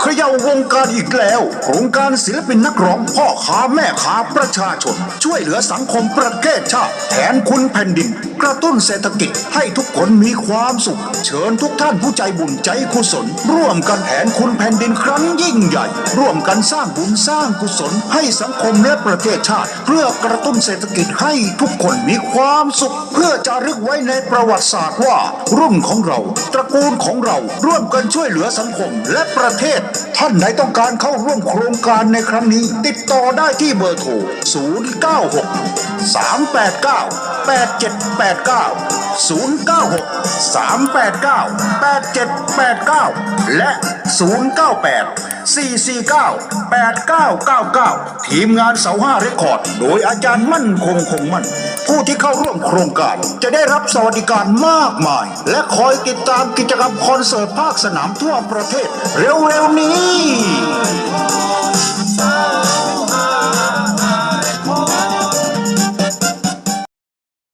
เขย่าวงการอีกแล้ว โครงการศิลปินนักร้องพ่อค้าแม่ค้าประชาชน ช่วยเหลือสังคมประเทศชาติแทนคุณแผ่นดิน กระตุ้นเศรษฐกิจให้ทุกคนมีความสุข เชิญทุกท่านผู้ใจบุญใจกุศล ร่วมกันแทนคุณแผ่นดินครั้ง ยิ่งใหญ่ ร่วมกันสร้างบุญสร้างกุศล ให้สังคมและประเทศชาติ เพื่อกระตุ้นเศรษฐกิจให้ทุกคนมีความสุข เพื่อจะรึกไว้ในประวัติศาสตร์ว่า รุ่นของเรา ตระกูลของเราร่วมกันช่วยเหลือสังคมและประเทศ ท่านไหนต้องการเข้าร่วมโครงการในครั้งนี้ ติดต่อได้ที่เบอร์โทร 096 389 8789 096 389 8789 และ 098 449 8999 ทีมงานเสาห้าเรคคอร์ด โดยอาจารย์มั่นคงคงมั่น ผู้ที่เข้าร่วมโครงการจะได้รับสวัสดิการมากมาย และคอยติดตามกิจกรรมคอนเสิร์ตภาคสนามทั่วประเทศ เร็วๆนี้